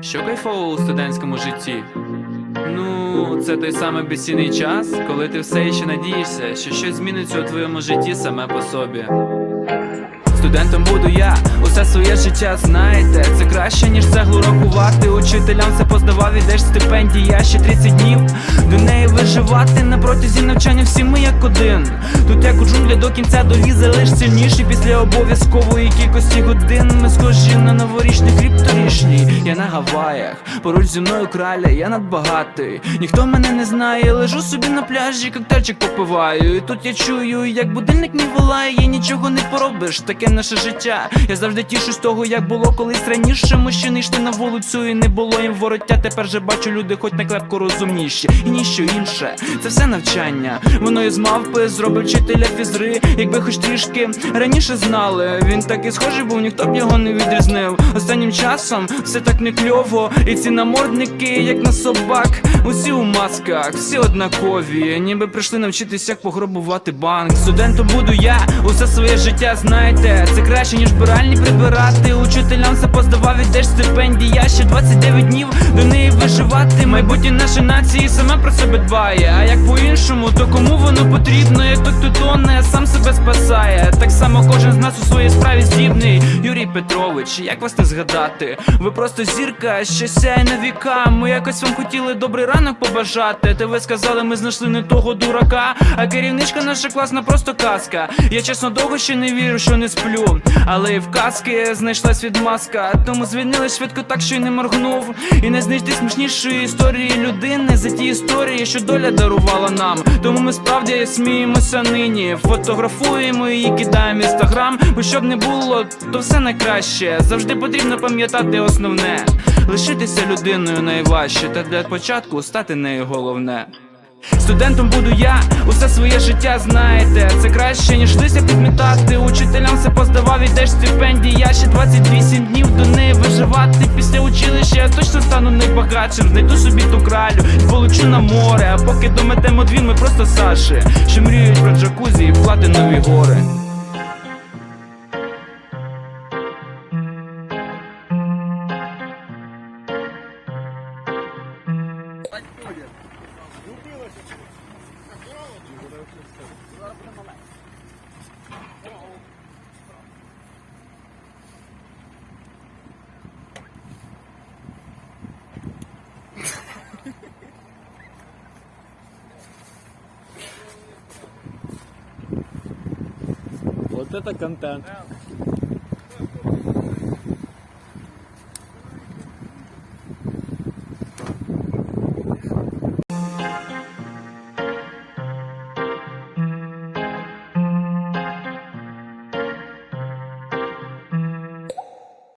Що кайфово у студентському житті? Ну, це той самий безцінний час, коли ти все ще надієшся, що щось зміниться у твоєму житті саме по собі. Студентом буду я, усе своє життя знаєте. Це краще, ніж цеглу рахувати. Учителям все поздавав, ідеш стипендія ще 30 днів. До неї виживати на протязі навчання всі ми як один. Тут як у джунглі до кінця долізе лиш сильніший після обов'язкової кількості годин. Ми схожі на новорічний кріп торішній. Я на Гаваях, поруч зі мною краля, я надбагатий. Ніхто мене не знає, лежу собі на пляжі, коктейльчик попиваю. І тут я чую, як будильник мій волає, нічого не поробиш, таке наше життя. Я завжди тішусь того, як було колись раніше. Мужчини йшли на вулицю і не було їм вороття. Тепер же бачу люди, хоч на клепку розумніші, і ніщо інше. Це все навчання. Воно із мавпи зробив вчителя фізри. Якби хоч трішки раніше знали, він такий схожий був, ніхто б його не відрізнив. Останнім часом все так не кльово, і ці намордники, як на собак, усі у масках, всі однакові, ніби прийшли навчитися, як пограбувати банк. Студентом буду я, усе своє життя знаєте. Це краще, ніж биральні прибирати. Учителям все поздавав, ідеш стипендія ще 29 днів до неї виживати. Майбутнє нашої нації саме про себе дбає. А як по-іншому, то кому воно потрібно? Як той, хто тоне, сам себе спасає. Так само кожен з нас у своїй справі здібний. Юрій Петрович, як вас не згадати? Ви просто зірка, що сяє на віка. Ми якось вам хотіли добрий ранок побажати. Та ви сказали, ми знайшли не того дурака. А керівничка наша класна, просто казка. Я чесно довго ще не вірю, що не сплю. Але і в казки знайшлась відмазка. Тому звільнили швидко так, що й не моргнув. І не знайти смішнішої історії людини за ті історії, що доля дарувала нам. Тому ми справді сміємося нині. Фотографуємо її, кидаємо інстаграм. Бо щоб не було, то все найкраще. Завжди потрібно пам'ятати основне. Лишитися людиною найважче, та для початку стати нею головне. Студентом буду я, усе своє життя знаєте. Це краще, ніж листя підмітати. Учителям все поздавав, ідеш стипендія ще 28 днів до неї виживати. Після училища я точно стану найбагатшим. Знайду собі ту кралю і полечу на море. А поки дометемо дві, ми просто Саші, що мріють про джакузі і платинові гори. Вот это контент.